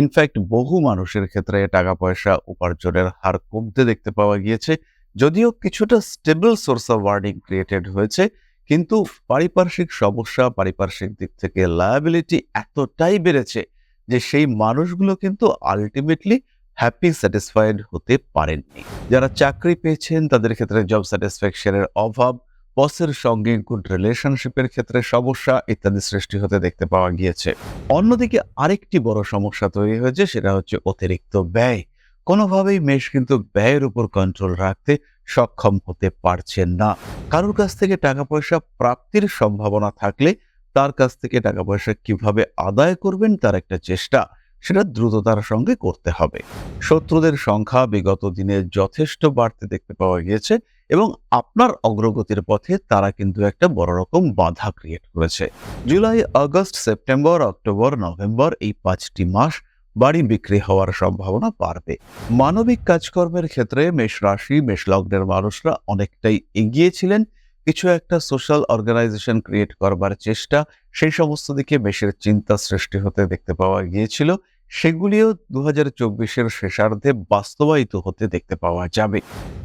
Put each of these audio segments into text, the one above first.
In fact বহু মানুষের ক্ষেত্রে টাকা পয়সা উপার্জনের হার কমতে দেখতে পাওয়া গিয়েছে। যদিও কিছুটা stable source of warning created হয়েছে, কিন্তু পারিপার্শ্বিক সমস্যা, পারিপার্শ্বিক দিক থেকে লায়াবিলিটি এতটাই বেড়েছে যে সেই মানুষগুলো কিন্তু আলটিমেটলি হ্যাপি স্যাটিসফাইড হতে পারেননি। যারা চাকরি পেয়েছেন, তাদের ক্ষেত্রে জব স্যাটিসফ্যাকশনের অভাব বসের সঙ্গে গুড রিলেশনশিপের ক্ষেত্রে সমস্যা ইত্যাদি সৃষ্টি হতে দেখতে পাওয়া গিয়েছে। অন্যদিকে আরেকটি বড় সমস্যা তৈরি হয়েছে, সেটা হচ্ছে অতিরিক্ত ব্যয়। কোনোভাবেই মেষ কিন্তু ব্যয়ের উপর কন্ট্রোল রাখতে সক্ষম হতে পারছেন না। কারোর কাছ থেকে টাকা পয়সা প্রাপ্তির সম্ভাবনা থাকলে তার কাছ থেকে টাকা পয়সা কীভাবে আদায় করবেন তার একটা চেষ্টা, সেটা দ্রুততার সঙ্গে করতে হবে। শত্রুদের সংখ্যা বিগত দিনে যথেষ্ট বাড়তে দেখতে পাওয়া গিয়েছে। এবং আপনার অগ্রগতির পথে তারা কিন্তু একটা বড় রকম বাধা ক্রিয়েট করেছে। July, August, September, October, November এই পাঁচটি মাস বাড়ি বিক্রি হওয়ার সম্ভাবনা বাড়বে। মানবিক কাজকর্মের ক্ষেত্রে মেষ রাশি, মেষ লগ্নের মানুষরা অনেকটাই এগিয়ে ছিলেন। কিছু একটা সোশ্যাল অর্গানাইজেশন ক্রিয়েট করবার চেষ্টা, সেই সমস্ত দিকে মেষের চিন্তা সৃষ্টি হতে দেখতে পাওয়া গিয়েছিল। সেগুলিও দু হাজার চব্বিশের শেষার্ধে বাস্তবায়িত হতে দেখতে পাওয়া যাবে।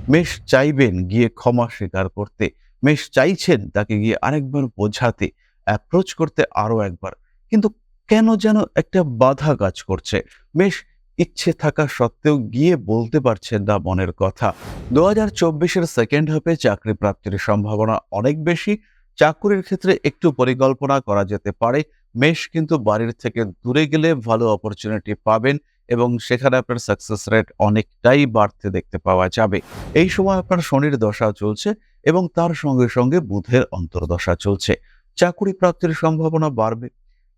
মেষ চাইবেন গিয়ে ক্ষমা স্বীকার করতে। মেষ চাইছেন তাকে গিয়ে আরেকবার বোঝাতে অ্যাপ্রোচ করতে আরও একবার। কিন্তু কেন যেন একটা বাধা কাজ করছে। মেষ ইচ্ছে থাকা সত্ত্বেও গিয়ে বলতে পারছেন না মনের কথা। দু হাজার চব্বিশের সেকেন্ড হাফে চাকরি প্রাপ্তির সম্ভাবনা অনেক বেশি। চাকুরির ক্ষেত্রে একটু পরিকল্পনা করা যেতে পারে। মেষ কিন্তু বাড়ির থেকে দূরে গেলে ভালো অপরচুনিটি পাবেন এবং সেখানে আপনার সাকসেস রেট অনেকটাই বাড়তে দেখতে পাওয়া যাবে। এই সময় আপনার শনির দশা চলছে এবং তার সঙ্গে সঙ্গে বুধের অন্তর্দশা চলছে। চাকুরি প্রাপ্তির সম্ভাবনা বাড়বে।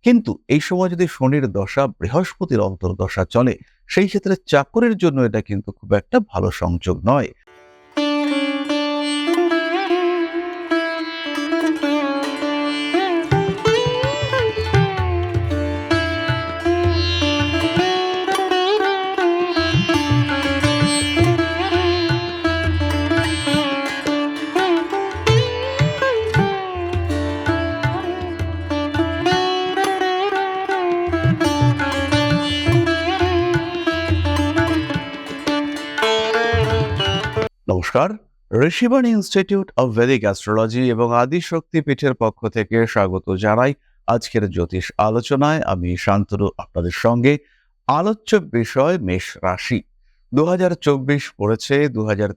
কিন্তু এই সময় যদি শনির দশা বৃহস্পতির অন্তর্দশা চলে, সেই ক্ষেত্রে চাকরির জন্য এটা কিন্তু খুব একটা ভালো সংযোগ নয়। নমস্কার। Rishibani institute of Vedic astrology এবং আদিশক্তি পীঠের পক্ষ থেকে স্বাগত জানাই আজকের জ্যোতিষ আলোচনায়। আমি শান্তনু, আপনাদের সঙ্গে। আলোচ্য বিষয় মেষ রাশি। দু পড়েছে দু হাজার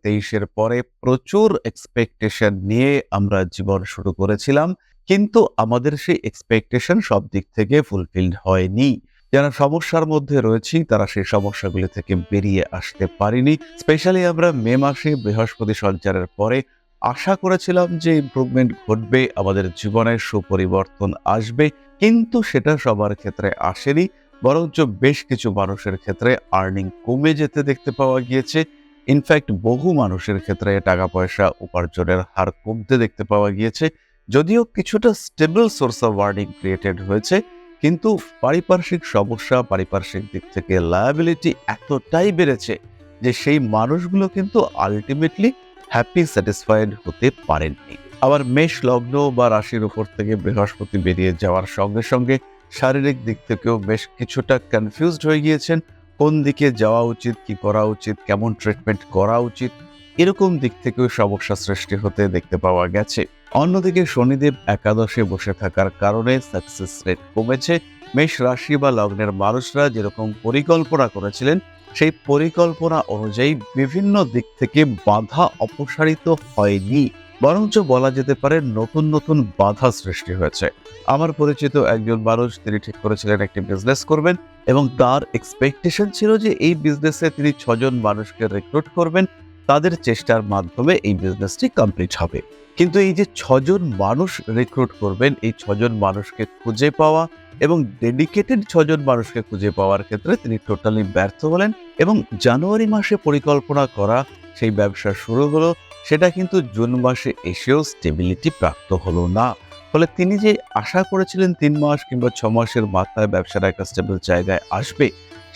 পরে প্রচুর এক্সপেকটেশন নিয়ে আমরা জীবন শুরু করেছিলাম, কিন্তু আমাদের সেই এক্সপেকটেশন সব দিক থেকে ফুলফিলড হয়নি। যারা সমস্যার মধ্যে রয়েছি, তারা সেই সমস্যাগুলি থেকে বেরিয়ে আসতে পারিনি। স্পেশালি আমরা মে মাসে বৃহস্পতি সঞ্চারের পরে আশা করেছিলাম যে ইমপ্রুভমেন্ট ঘটবে, আমাদের জীবনে সুপরিবর্তন আসবে, কিন্তু সেটা সবার ক্ষেত্রে আসেনি, বরঞ্চ বেশ কিছু মানুষের ক্ষেত্রে আর্নিং কমে যেতে দেখতে পাওয়া গিয়েছে। ইনফ্যাক্ট বহু মানুষের ক্ষেত্রে টাকা পয়সা উপার্জনের হার কমতে দেখতে পাওয়া গিয়েছে, যদিও কিছুটা stable source of warning created হয়েছে। কিন্তু পারিপার্শ্বিক সমস্যা, পারিপার্শ্বিক দিক থেকে লায়াবিলিটি এতটাই বেড়েছে যে সেই মানুষগুলো কিন্তু আলটিমেটলি হ্যাপি স্যাটিসফাইড হতে পারেননি। আবার মেষ লগ্ন বা রাশির উপর থেকে বৃহস্পতি বেরিয়ে যাওয়ার সঙ্গে সঙ্গে শারীরিক দিক থেকেও বেশ কিছুটা কনফিউজড হয়ে গিয়েছেন। কোন দিকে যাওয়া উচিত, কি করা উচিত, কেমন ট্রিটমেন্ট করা উচিত, এরকম দিক থেকেও সমস্যা সৃষ্টি হতে দেখতে পাওয়া গেছে। অন্যদিকে শনিদেব একাদশে বসে থাকার কারণে সাকসেস রেট কমেছে। মেষ রাশি বা লগ্নের মানুষরা যেরকম পরিকল্পনা করেছিলেন, সেই পরিকল্পনা অনুযায়ী বিভিন্ন দিক থেকে বাধা অপসারিত হয়নি। বরঞ্চ বলা যেতে পারে নতুন নতুন বাধা সৃষ্টি হয়েছে। আমার পরিচিত একজন মানুষ, তিনি ঠিক করেছিলেন একটি বিজনেস করবেন এবং তার এক্সপেকটেশন ছিল যে এই বিজনেসে তিনি ছজন মানুষকে রিক্রুট করবেন। তাদের চেষ্টার মাধ্যমে এই বিজনেসটি কমপ্লিট হবে। কিন্তু এই যে ছজন মানুষ রিক্রুট করবেন, এই ছজন মানুষকে খুঁজে পাওয়া এবং ডেডিকেটেড ছজন মানুষকে খুঁজে পাওয়ার ক্ষেত্রে তিনি টোটালি ব্যর্থ হলেন এবং জানুয়ারি মাসে পরিকল্পনা করা সেই ব্যবসা শুরু হলো, সেটা কিন্তু জুন মাসে এসেও স্টেবিলিটি প্রাপ্ত হলো না। ফলে তিনি যে আশা করেছিলেন তিন মাস কিংবা ছ মাসের মাথায় ব্যবসার একটা স্টেবল জায়গায় আসবে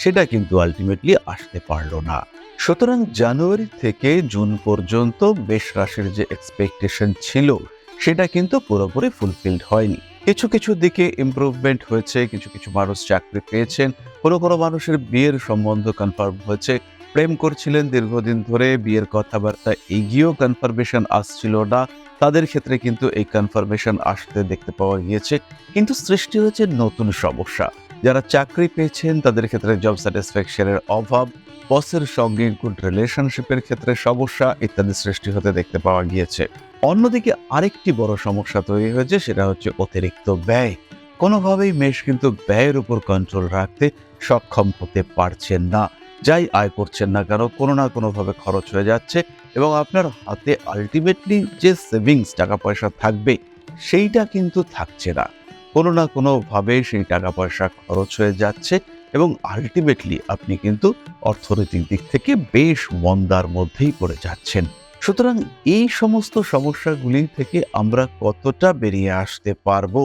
সেটা কিন্তু আলটিমেটলি আসতে পারল না। সুতরাং জানুয়ারি থেকে জুন পর্যন্ত বেশ রাশির যে এক্সপেকটেশন ছিল, সেটা কিন্তু পুরোপুরি ফুলফিলড হয়নি। কিছু কিছু দিকে ইমপ্রুভমেন্ট হয়েছে, কিছু কিছু মানুষ চাকরি পেয়েছেন, কোনো কোনো মানুষের বিয়ের সম্বন্ধ কনফার্ম হয়েছে। প্রেম করছিলেন দীর্ঘদিন ধরে, বিয়ের কথাবার্তা এগিয়েও কনফার্মেশন আসছিল না। তাদের ক্ষেত্রে কিন্তু এই কনফার্মেশন আসতে দেখতে পাওয়া গিয়েছে। কিন্তু সৃষ্টি হয়েছে নতুন সমস্যা। যারা চাকরি পেয়েছেন, তাদের ক্ষেত্রে জব স্যাটিসফ্যাকশনের অভাব বসের সঙ্গে গুড রিলেশনশিপের ক্ষেত্রে সমস্যা ইত্যাদি সৃষ্টি হতে দেখতে পাওয়া গিয়েছে। অন্যদিকে আরেকটি বড় সমস্যা তৈরি হয়েছে, সেটা হচ্ছে অতিরিক্ত ব্যয়। কোনোভাবেই মেষ কিন্তু ব্যয়ের উপর কন্ট্রোল রাখতে সক্ষম হতে পারছেন না। যাই আয় করছেন না কেন, কোনো না কোনোভাবে খরচ হয়ে যাচ্ছে এবং আপনার হাতে আলটিমেটলি যে সেভিংস টাকা পয়সা থাকবে, সেইটা কিন্তু থাকছে না। কোনো না কোনোভাবে সেই টাকা পয়সা খরচ হয়ে যাচ্ছে এবং আলটিমেটলি আপনি কিন্তু অর্থনৈতিক দিক থেকে বেশ মন্দার মধ্যেই পড়ে যাচ্ছেন। সুতরাং এই সমস্ত সমস্যাগুলি থেকে আমরা কতটা বেরিয়ে আসতে পারব?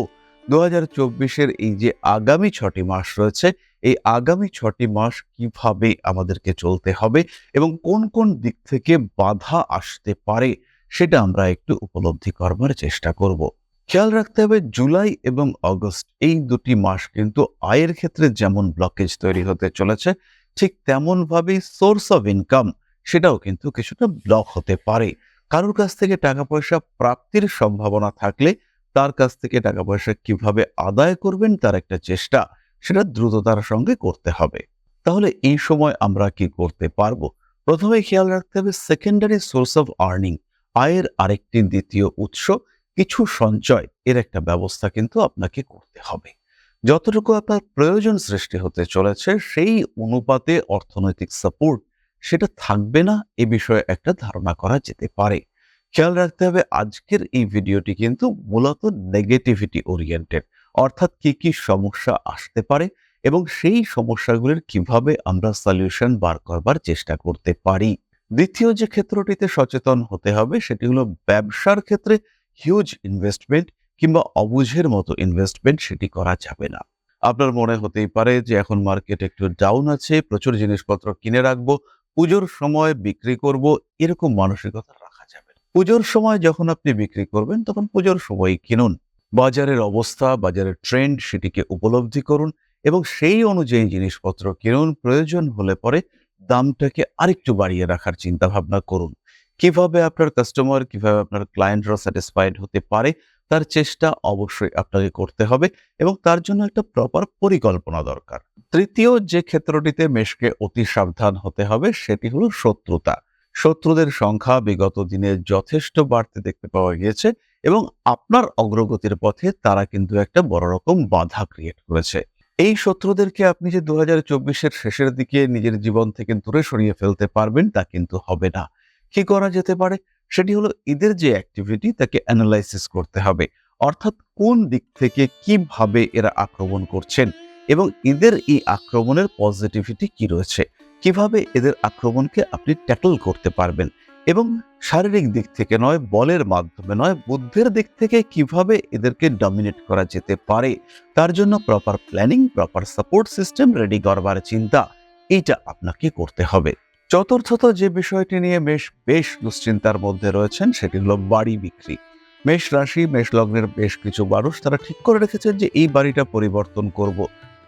দু হাজার চব্বিশের এই যে আগামী ছটি মাস রয়েছে, এই আগামী ছটি মাস কীভাবে আমাদেরকে চলতে হবে এবং কোন কোন দিক থেকে বাধা আসতে পারে, সেটা আমরা একটু উপলব্ধি করবার চেষ্টা করব। খেয়াল রাখতে হবে জুলাই এবং অগস্ট, এই দুটি মাস কিন্তু আয়ের ক্ষেত্রে যেমন ব্লকেজ তৈরি হতে চলেছে, ঠিক তেমনভাবেই সোর্স অফ ইনকাম সেটাও কিন্তু কিছুটা ব্লক হতে পারে। কারোর কাছ থেকে টাকা পয়সা প্রাপ্তির সম্ভাবনা থাকলে তার কাছ থেকে টাকা পয়সা কীভাবে আদায় করবেন তার একটা চেষ্টা, সেটা দ্রুততার সঙ্গে করতে হবে। তাহলে এই সময় আমরা কি করতে পারব? প্রথমে খেয়াল রাখতে হবে সেকেন্ডারি সোর্স অফ আর্নিং আয়ের আরেকটি দ্বিতীয় উৎস কিছু সঞ্চয় এর একটা ব্যবস্থা কিন্তু আপনাকে করতে হবে। যতটুকু আপনার প্রয়োজন সৃষ্টি হতে চলেছে, সেই অনুপাতে অর্থনৈতিক সাপোর্ট সেটা থাকবে না, এ বিষয়ে একটা ধারণা করা যেতে পারে। খেয়াল রাখতে হবে আজকের এই ভিডিওটি কিন্তু মূলত নেগেটিভিটি ওরিয়েন্টেড অর্থাৎ কি কি সমস্যা আসতে পারে এবং সেই সমস্যাগুলির কীভাবে আমরা সলিউশন বার করবার চেষ্টা করতে পারি। দ্বিতীয় যে ক্ষেত্রটিতে সচেতন হতে হবে সেটি হলো ব্যবসার ক্ষেত্রে হিউজ ইনভেস্টমেন্ট কিংবা অবুঝের মতো ইনভেস্টমেন্ট সেটি করা যাবে না। আপনার মনে হতেই পারে যে এখন মার্কেট একটু ডাউন আছে, প্রচুর জিনিসপত্র কিনে রাখব, পুজোর সময় বিক্রি করব, এরকম মানসিকতা রাখা যাবে। পুজোর সময় যখন আপনি বিক্রি করবেন, তখন পুজোর সময় কিনুন। বাজারের অবস্থা, বাজারের ট্রেন্ড সেটিকে উপলব্ধি করুন এবং সেই অনুযায়ী জিনিসপত্র কিনুন। প্রয়োজন হলে পরে দামটাকে আরেকটু বাড়িয়ে রাখার চিন্তা ভাবনা করুন। কীভাবে আপনার কাস্টমার কীভাবে আপনার ক্লায়েন্টরা স্যাটিসফাইড হতে পারে, তার চেষ্টা অবশ্যই আপনাকে করতে হবে এবং তার জন্য একটা প্রপার পরিকল্পনা দরকার। তৃতীয় যে ক্ষেত্রটিতে মেশকে অতি সাবধান হতে হবে, সেটি হলো শত্রুতা। শত্রুদের সংখ্যা বিগত দিনে যথেষ্ট বাড়তে দেখতে পাওয়া গিয়েছে এবং আপনার অগ্রগতির পথে তারা কিন্তু একটা বড় রকম বাধা ক্রিয়েট করেছে। এই শত্রুদেরকে আপনি যে দু হাজার শেষের দিকে নিজের জীবন থেকে দূরে সরিয়ে ফেলতে পারবেন, তা কিন্তু হবে না। কি করা যেতে পারে? সেটি হলো এদের যে অ্যাক্টিভিটি তাকে অ্যানালাইসিস করতে হবে। অর্থাৎ কোন দিক থেকে কীভাবে এরা আক্রমণ করছেন এবং এদের এই আক্রমণের পজিটিভিটি কি রয়েছে? কীভাবে এদের আক্রমণকে আপনি ট্যাকল করতে পারবেন? এবং শারীরিক দিক থেকে নয়, বলের মাধ্যমে নয়, বুদ্ধির দিক থেকে কীভাবে এদেরকে ডমিনেট করা যেতে পারে? তার জন্য proper planning proper support system ready করবার চিন্তা, এইটা আপনাকে করতে হবে। চতুর্থত যে বিষয়টি নিয়ে বেশ বেশ দুশ্চিন্তার মধ্যে রয়েছেন সেটি হলো বাড়ি বিক্রি মেষ রাশি, মেষ লগ্নের বেশ কিছু মানুষ তারা ঠিক করে রেখেছেন যে এই বাড়িটা পরিবর্তন করব।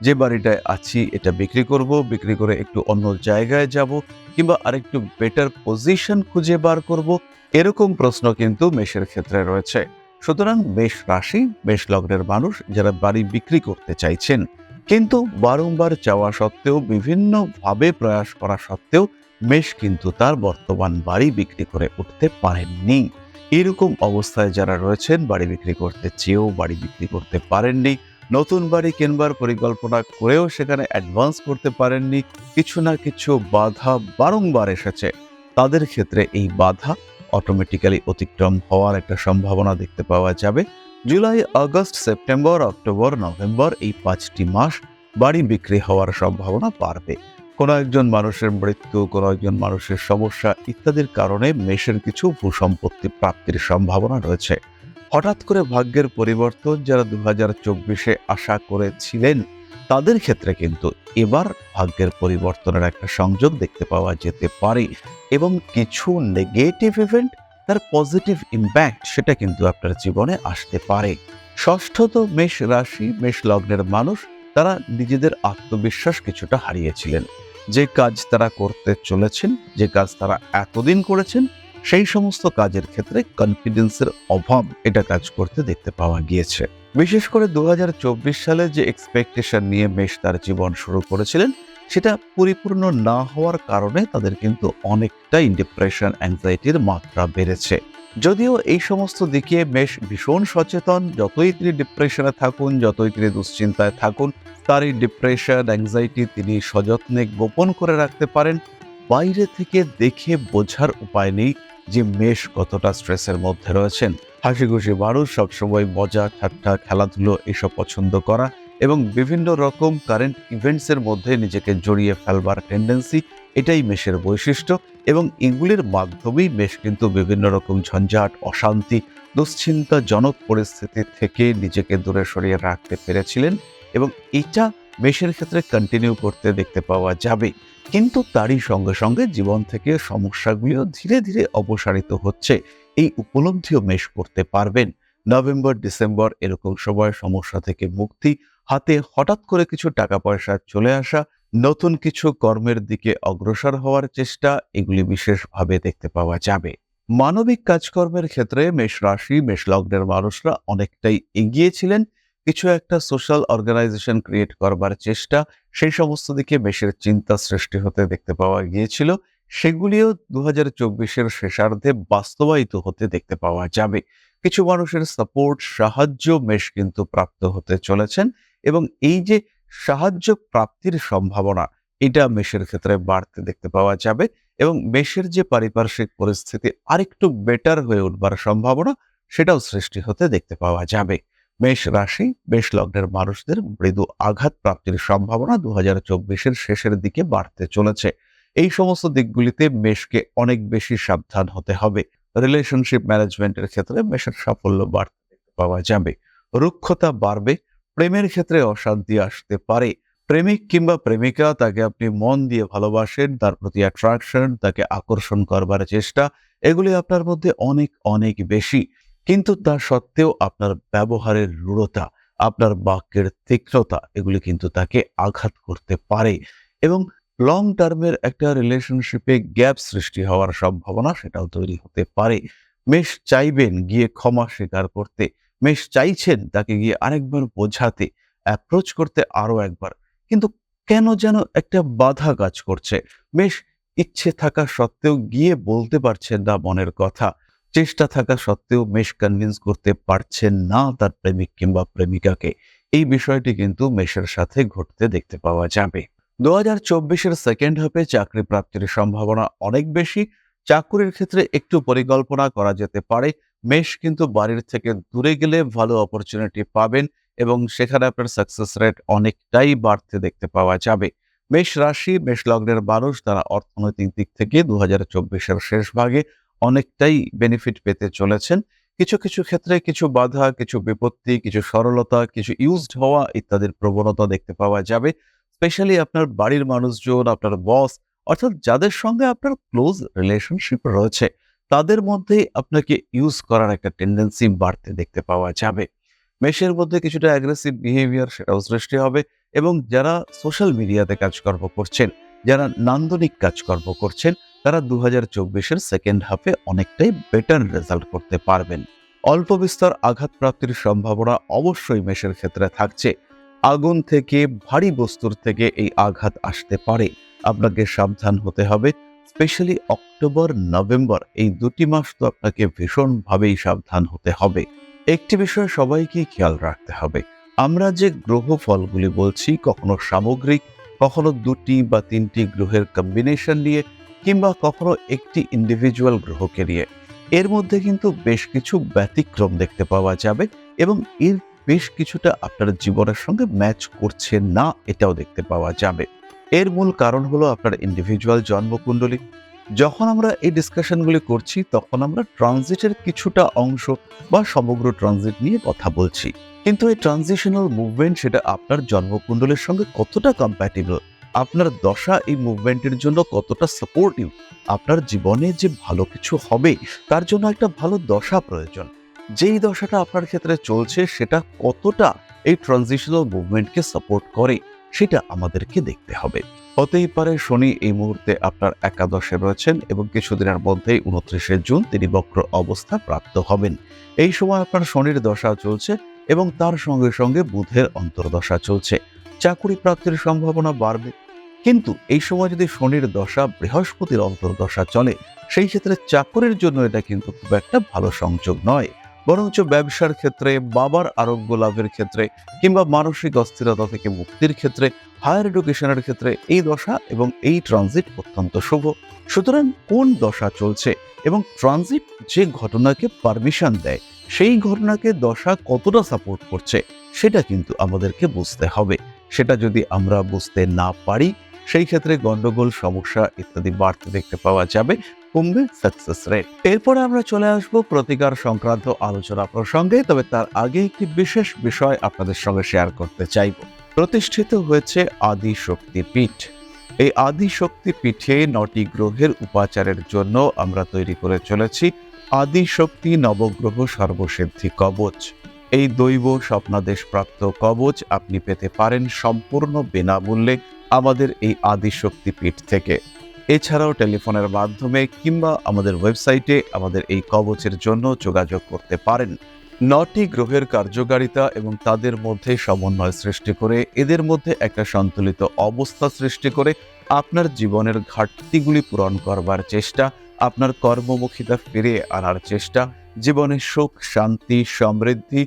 যে বাড়িটায় আছি এটা বিক্রি করব, বিক্রি করে একটু অন্য জায়গায় যাব কিংবা আরেকটু বেটার পজিশন খুঁজে বার করব, এরকম প্রশ্ন কিন্তু মেষের ক্ষেত্রে রয়েছে সুতরাং মেষ রাশি, মেষ লগ্নের মানুষ যারা বাড়ি বিক্রি করতে চাইছেন, কিন্তু বারংবার চাওয়া সত্ত্বেও, বিভিন্নভাবে প্রয়াস করা সত্ত্বেও মেষ কিন্তু তার বর্তমান বাড়ি বিক্রি করে উঠতে পারেননি। এরকম অবস্থায় যারা রয়েছেন, বাড়ি বিক্রি করতে চেয়েও বাড়ি বিক্রি করতে পারেননি, নতুন বাড়ি কেনবার পরিকল্পনা করেও সেখানে অ্যাডভান্স করতে পারেননি, কিছু না কিছু বাধা বারংবার এসেছে। তাদের ক্ষেত্রে এই বাধা অটোমেটিক্যালি অতিক্রম হওয়ার একটা সম্ভাবনা দেখতে পাওয়া যাবে। July, August, September, October, November এই পাঁচটি মাস বাড়ি বিক্রি হওয়ার সম্ভাবনা বাড়বে। কোনো একজন মানুষের মৃত্যু, কোনো একজন মানুষের সমস্যা ইত্যাদির কারণে মেষের কিছু ভূসম্পত্তি প্রাপ্তির সম্ভাবনা রয়েছে। হঠাৎ করে ভাগ্যের পরিবর্তন যারা দু হাজার চব্বিশে আশা করেছিলেন, তাদের ক্ষেত্রে কিন্তু এবার ভাগ্যের পরিবর্তনের একটা সংযোগ দেখতে পাওয়া যেতে পারে এবং কিছু নেগেটিভ ইভেন্ট তার পজিটিভ ইম্প্যাক্ট সেটা কিন্তু আপনার জীবনে আসতে পারে। ষষ্ঠত মেষ রাশি, মেষ লগ্নের মানুষ, তারা নিজেদের আত্মবিশ্বাস কিছুটা হারিয়েছিলেন। যে কাজ তারা করতে চলেছেন, যে কাজ তারা এতদিন করেছেন, সেই সমস্ত কাজের ক্ষেত্রে কনফিডেন্সের অভাব এটা কাজ করতে দেখতে পাওয়া গিয়েছে। বিশেষ করে দু হাজার চব্বিশ সালে যে এক্সপেকটেশন নিয়ে মেষ তার জীবন শুরু করেছিলেন, সেটা পরিপূর্ণ না হওয়ার কারণে তাদের কিন্তু অনেকটাই ডিপ্রেশন অ্যাংজাইটির মাত্রা বেড়েছে। যদিও এই সমস্ত দিকে মেষ ভীষণ সচেতন, যতই তিনি ডিপ্রেশনে থাকুন, যতই তিনি দুশ্চিন্তায় থাকুন তার এই ডিপ্রেশন অ্যাংজাইটি তিনি সযত্নে গোপন করে রাখতে পারেন। বাইরে থেকে দেখে বোঝার উপায় নেই যে মেষ কতটা স্ট্রেসের মধ্যে রয়েছেন। হাসি খুশি মানুষ সবসময় মজা, ঠাট্টা, খেলাধুলো এসব পছন্দ করা এবং বিভিন্ন রকম কারেন্ট ইভেন্টসের মধ্যে নিজেকে জড়িয়ে ফেলবার টেন্ডেন্সি এটাই মেষের বৈশিষ্ট্য এবং এগুলির মাধ্যমেই মেষ কিন্তু বিভিন্ন রকম ঝঞ্ঝাট, অশান্তি দুশ্চিন্তাজনক পরিস্থিতি থেকে নিজেকে দূরে সরিয়ে রাখতে পেরেছিলেন এবং এটা মেষের ক্ষেত্রে কন্টিনিউ করতে দেখতে পাওয়া যাবে। কিন্তু তারই সঙ্গে সঙ্গে জীবন থেকে সমস্যাগুলিও ধীরে ধীরে অপসারিত হচ্ছে। এই উপলব্ধিও মেষ করতে পারবেন। নভেম্বর, ডিসেম্বর এরকম সময় সমস্যা থেকে মুক্তি, হাতে হঠাৎ করে কিছু টাকা পয়সা চলে আসা নতুন কিছু কর্মের দিকে অগ্রসর হওয়ার চেষ্টা এগুলি বিশেষভাবে দেখতে পাওয়া যাবে। মানবিক কাজকর্মের ক্ষেত্রে মেষ রাশি, মেষ লগ্নের মানুষরা অনেকটাই এগিয়ে ছিলেন। কিছু একটা সোশ্যাল অর্গানাইজেশন ক্রিয়েট করবার চেষ্টা, সেই সমস্ত দিকে মেষের চিন্তা সৃষ্টি হতে দেখতে পাওয়া গিয়েছিল। সেগুলিও দু হাজার চব্বিশের শেষার্ধে বাস্তবায়িত হতে দেখতে পাওয়া যাবে। কিছু মানুষের সাপোর্ট, সাহায্য মেষ কিন্তু প্রাপ্ত হতে চলেছেন এবং এই যে সাহায্য প্রাপ্তির সম্ভাবনা এটা মেষের ক্ষেত্রে বাড়তে দেখতে পাওয়া যাবে এবং মেষের যে পারিপার্শ্বিক পরিস্থিতি আরেকটু বেটার হয়ে উঠবার সম্ভাবনা সেটাও সৃষ্টি হতে দেখতে পাওয়া যাবে। মেষ রাশি, মেষ লগ্নের মানুষদের মৃদু আঘাত প্রাপ্তির সম্ভাবনা দু হাজার শেষের দিকে বাড়তে চলেছে। এই সমস্ত দিকগুলিতে মেষকে অনেক বেশি সাবধান হতে হবে। রিলেশনশিপ ম্যানেজমেন্টের ক্ষেত্রে মেষের সাফল্য বাড়তে দেখতে পাওয়া যাবে। রুক্ষতা বাড়বে প্রেমের ক্ষেত্রে অশান্তি আসতে পারে। প্রেমিক কিংবা প্রেমিকা তাকে আপনি মন দিয়ে ভালোবাসেন, তার প্রতি অ্যাট্রাকশন তাকে আকর্ষণ করবার চেষ্টা, এগুলি আপনার মধ্যে অনেক অনেক বেশি। কিন্তু তা সত্ত্বেও আপনার ব্যবহারের রূঢ়তা, আপনার বাক্যের তীক্ষ্ণতা, এগুলি কিন্তু তাকে আঘাত করতে পারে। এবং লং টার্মের একটা রিলেশনশিপে গ্যাপ সৃষ্টি হওয়ার সম্ভাবনা সেটাও তৈরি হতে পারে। মেষ চাইবেন গিয়ে ক্ষমা স্বীকার করতে। মেষ চাইছেন তাকে গিয়ে আরেকবার বোঝাতে অ্যাপ্রোচ করতে আরও একবার। কিন্তু কেন যেন একটা বাধা কাজ করছে। মেষ ইচ্ছে থাকা সত্ত্বেও গিয়ে বলতে পারছেন না মনের কথা। চেষ্টা থাকা সত্ত্বেও মেষ কনভিন্স করতে পারছেন না তার প্রেমিক কিংবা প্রেমিকাকে। এই বিষয়টি কিন্তু মেষের সাথে ঘটতে দেখতে পাওয়া যাবে। দু হাজার চব্বিশের সেকেন্ড হাফে চাকরি প্রাপ্তির সম্ভাবনা অনেক বেশি। চাকুরির ক্ষেত্রে একটু পরিকল্পনা করা যেতে পারে। মেষ কিন্তু বাড়ির থেকে দূরে গেলে ভালো অপরচুনিটি পাবেন এবং সেখানে আপনার সাকসেস রেট অনেকটাই বাড়তে দেখতে পাওয়া যাবে। মেষ রাশি, মেষ লগ্নের মানুষ তারা অর্থনৈতিক দিক থেকে দু হাজার চব্বিশের শেষ ভাগে অনেকটাই বেনিফিট পেতে চলেছেন। কিছু কিছু ক্ষেত্রে কিছু বাধা, কিছু বিপত্তি, কিছু সরলতা, কিছু ইউজড হওয়া ইত্যাদির প্রবণতা দেখতে পাওয়া যাবে। স্পেশালি আপনার বাড়ির মানুষজন, আপনার বস অর্থাৎ যাদের সঙ্গে আপনার ক্লোজ রিলেশনশিপ রয়েছে। তাদের মধ্যে আপনাকে ইউজ করার একটা টেন্ডেন্সি বাড়তে দেখতে পাওয়া যাবে। মেষের মধ্যে কিছুটা অ্যাগ্রেসিভ বিহেভিয়ার সেটাও সৃষ্টি হবে এবং যারা সোশ্যাল মিডিয়াতে কাজকর্ম করছেন, যারা নান্দনিক কাজকর্ম করছেন, তারা দু হাজার চব্বিশের সেকেন্ড হাফে অনেকটাই বেটার রেজাল্ট করতে পারবেন। অল্প বিস্তর আঘাত প্রাপ্তির সম্ভাবনা অবশ্যই মেষের ক্ষেত্রে থাকছে। আগুন থেকে, ভারী বস্তুর থেকে এই আঘাত আসতে পারে। আপনাকে সাবধান হতে হবে। স্পেশালি অক্টোবর, নভেম্বর, এই দুটি মাস তো আপনাকে ভীষণভাবেই সাবধান হতে হবে। একটি বিষয় সবাইকে খেয়াল রাখতে হবে। আমরা যে গ্রহ ফলগুলি বলছি, কখনো সামগ্রিক, কখনো দুটি বা তিনটি গ্রহের কম্বিনেশন নিয়ে কিংবা কখনো একটি ইন্ডিভিজুয়াল গ্রহকে নিয়ে, এর মধ্যে কিন্তু বেশ কিছু ব্যতিক্রম দেখতে পাওয়া যাবে এবং এর বেশ কিছুটা আপনার জীবনের সঙ্গে ম্যাচ করছে না, এটাও দেখতে পাওয়া যাবে। এর মূল কারণ হলো আপনার ইন্ডিভিজুয়াল জন্মকুণ্ডলী। যখন আমরা এই ডিসকাশনগুলি করছি, তখন আমরা ট্রানজিটের কিছুটা অংশ বা সমগ্র ট্রানজিট নিয়ে কথা বলছি। কিন্তু এই ট্রানজিশনাল মুভমেন্ট সেটা আপনার জন্মকুণ্ডলের সঙ্গে কতটা কম্প্যাটিবল আপনার দশা এই মুভমেন্টের জন্য কতটা সাপোর্টিভ আপনার জীবনে যে ভালো কিছু হবে, তার জন্য একটা ভালো দশা প্রয়োজন। যেই দশাটা আপনার ক্ষেত্রে চলছে, সেটা কতটা এই ট্রানজিশনাল মুভমেন্টকে সাপোর্ট করে? সেটা আমাদেরকে দেখতে হবে। হতেই পারে শনি এই মুহূর্তে আপনার একাদশে রয়েছেন এবং কিছুদিনের মধ্যেই উনত্রিশে জুন তিনি বক্র অবস্থা প্রাপ্ত হবেন। এই সময় আপনার শনির দশা চলছে এবং তার সঙ্গে সঙ্গে বুধের অন্তর্দশা চলছে। চাকুরি প্রাপ্তির সম্ভাবনা বাড়বে। কিন্তু এই সময় যদি শনির দশা বৃহস্পতির অন্তর্দশা চলে, সেই ক্ষেত্রে চাকরির জন্য এটা কিন্তু খুব একটা ভালো সংযোগ নয়। বরঞ্চ ব্যবসার ক্ষেত্রে, বাবার আরোগ্য লাভের ক্ষেত্রে কিংবা মানসিক অস্থিরতা থেকে মুক্তির ক্ষেত্রে হায়ার এডুকেশনের ক্ষেত্রে এই দশা এবং এই ট্রানজিট অত্যন্ত শুভ। সুতরাং কোন দশা চলছে এবং ট্রানজিট যে ঘটনাকে পারমিশন দেয়, সেই ঘটনাকে দশা কতটা সাপোর্ট করছে, সেটা কিন্তু আমাদেরকে বুঝতে হবে। সেটা যদি আমরা বুঝতে না পারি, সেই ক্ষেত্রে গন্ডগোল, সমস্যা ইত্যাদি বাড়তে দেখতে পাওয়া যাবে। কমবে সাকসেস রেট এরপরে আমরা চলে আসব প্রতিকার সংক্রান্ত আলোচনা প্রসঙ্গে, তবে তার আগে একটি বিশেষ বিষয় আপনাদের সঙ্গে শেয়ার করতে চাইব। প্রতিষ্ঠিত হয়েছে আদি শক্তি পীঠ। এই আদি শক্তি পীঠে নটি গ্রহের উপাচারের জন্য আমরা তৈরি করে চলেছি আদি শক্তি, নবগ্রহ, সর্বসিদ্ধি, কবচ। এই দৈব স্বপ্নাদেশ প্রাপ্ত কবচ আপনি পেতে পারেন সম্পূর্ণ বিনামূল্যে আমাদের এই আদি শক্তি পীঠ থেকে। এছাড়াও টেলিফোনের মাধ্যমে কিংবা আমাদের ওয়েবসাইটে আমাদের এই কবচের জন্য যোগাযোগ করতে পারেন। নটি গ্রহের কার্যকারিতা এবং তাদের মধ্যে সমন্বয় সৃষ্টি করে, এদের মধ্যে একটা সন্তুলিত অবস্থা সৃষ্টি করে, আপনার জীবনের ঘাটতিগুলি পূরণ করবার চেষ্টা, আপনার কর্মমুখিতা ফিরিয়ে আনার চেষ্টা, জীবনে সুখ, শান্তি, সমৃদ্ধি,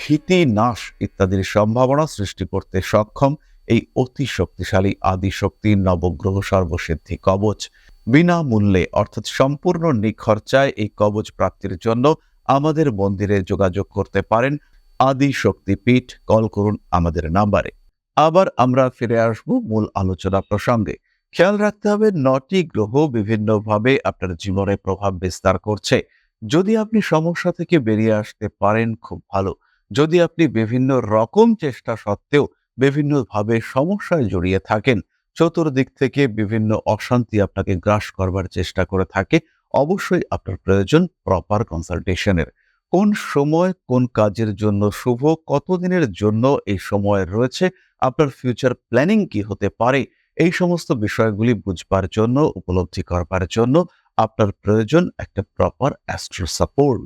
ভীতি, নাশ ইত্যাদির সম্ভাবনা সৃষ্টি করতে সক্ষম। এই অতি শক্তিশালী আদিশক্তি নবগ্রহ সর্বসিদ্ধি কবচ। বিনামূল্যে, অর্থাৎ সম্পূর্ণ নিখরচায় এই কবচ প্রাপ্তির জন্য আমাদের মন্দিরে যোগাযোগ করতে পারেন আদি শক্তিপীঠ কল করুন আমাদের নাম্বারে। আবার আমরা ফিরে আসব মূল আলোচনা প্রসঙ্গে। খেয়াল রাখতে হবে, নটি গ্রহ বিভিন্নভাবে আপনার জীবনে প্রভাব বিস্তার করছে। যদি আপনি সমস্যা থেকে বেরিয়ে আসতে পারেন, খুব ভালো। যদি আপনি বিভিন্ন রকম চেষ্টা সত্ত্বেও বিভিন্নভাবে সমস্যায় জড়িয়ে থাকেন। চতুর্দিক থেকে বিভিন্ন অশান্তি আপনাকে গ্রাস করবার চেষ্টা করে থাকে। অবশ্যই আপনার প্রয়োজন প্রপার কনসালটেশনের কোন সময়, কোন কাজের জন্য শুভ, কতদিনের জন্য এই সময় রয়েছে, আপনার ফিউচার প্ল্যানিং কি হতে পারে, এই সমস্ত বিষয়গুলি বুঝবার জন্য, উপলব্ধি করবার জন্য আপনার প্রয়োজন একটা প্রপার অ্যাস্ট্রো সাপোর্ট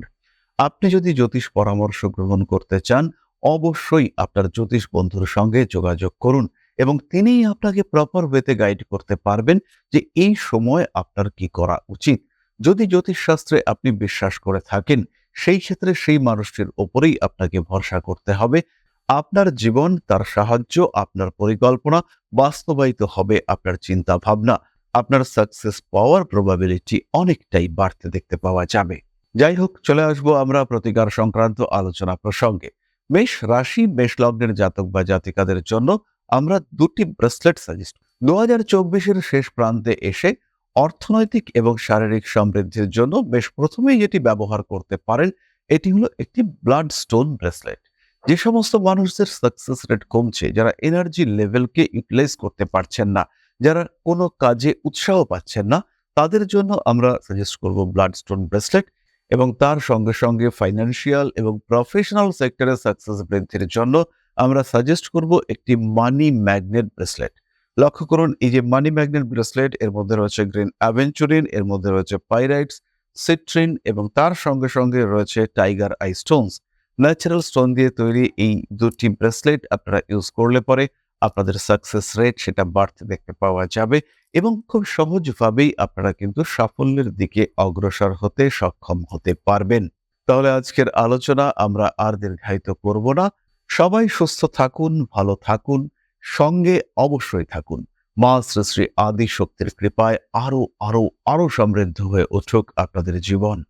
আপনি যদি জ্যোতিষ পরামর্শ গ্রহণ করতে চান অবশ্যই আপনার জ্যোতিষ বন্ধুর সঙ্গে যোগাযোগ করুন এবং তিনিই আপনাকে প্রপার ওয়েতে গাইড করতে পারবেন যে এই সময় আপনার কি করা উচিত। যদি জ্যোতিষশাস্ত্রে আপনি বিশ্বাস করে থাকেন, সেই ক্ষেত্রে সেই মানুষটির ওপরেই আপনাকে ভরসা করতে হবে। আপনার জীবন, তার সাহায্য, আপনার পরিকল্পনা বাস্তবায়িত হবে আপনার চিন্তা ভাবনা আপনার সাকসেস পাওয়ার প্রবাবিলিটি অনেকটাই বাড়তে দেখতে পাওয়া যাবে। যাই হোক, চলে আসব আমরা প্রতিকার সংক্রান্ত আলোচনা প্রসঙ্গে। মেষ রাশি, মেষ লগ্নের জাতক বা জাতিকাদের জন্য আমরা দুটি ব্রেসলেট সাজেস্ট দু হাজার চব্বিশের শেষ প্রান্তে এসে অর্থনৈতিক এবং শারীরিক সমৃদ্ধির জন্য বেশ প্রথমেই যেটি ব্যবহার করতে পারেন, এটি হলো একটি ব্লাড স্টোন ব্রেসলেট যে সমস্ত মানুষদের সাকসেস রেট কমছে, যারা এনার্জি লেভেলকে ইউটিলাইজ করতে পারছেন না, যারা কোনো কাজে উৎসাহ পাচ্ছেন না, তাদের জন্য আমরা সাজেস্ট করব ব্লাড স্টোন ব্রেসলেট এবং তার সঙ্গে সঙ্গে ফাইন্যান্সিয়াল এবং প্রফেশনাল সেক্টরের সাকসেস বৃদ্ধির জন্য আমরা সাজেস্ট করব একটি মানি ম্যাগনেট ব্রেসলেট লক্ষ্য করুন, এই যে মানি ম্যাগনেট ব্রেসলেট এর মধ্যে রয়েছে গ্রিন অ্যাভেঞ্চুরিন এর মধ্যে রয়েছে পাইরাইটস সিট্রিন এবং তার সঙ্গে সঙ্গে রয়েছে tiger eye stones natural stone দিয়ে তৈরি এই দুটি ব্রেসলেট আপনারা ইউজ করলে পরে আপনাদের সাকসেস রেট সেটা বাড়তে দেখতে পাওয়া যাবে এবং খুব সহজভাবেই আপনারা কিন্তু সাফল্যের দিকে অগ্রসর হতে সক্ষম হতে পারবেন। তাহলে আজকের আলোচনা আমরা আর দীর্ঘায়িত করব না। সবাই সুস্থ থাকুন, ভালো থাকুন, সঙ্গে অবশ্যই থাকুন। মা শ্রী শ্রী আদি শক্তির কৃপায় আরও আরও আরও সমৃদ্ধ হয়ে উঠুক আপনাদের জীবন।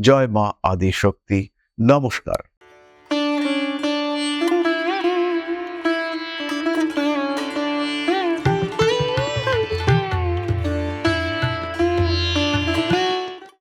জয় মা আদি শক্তি। নমস্কার।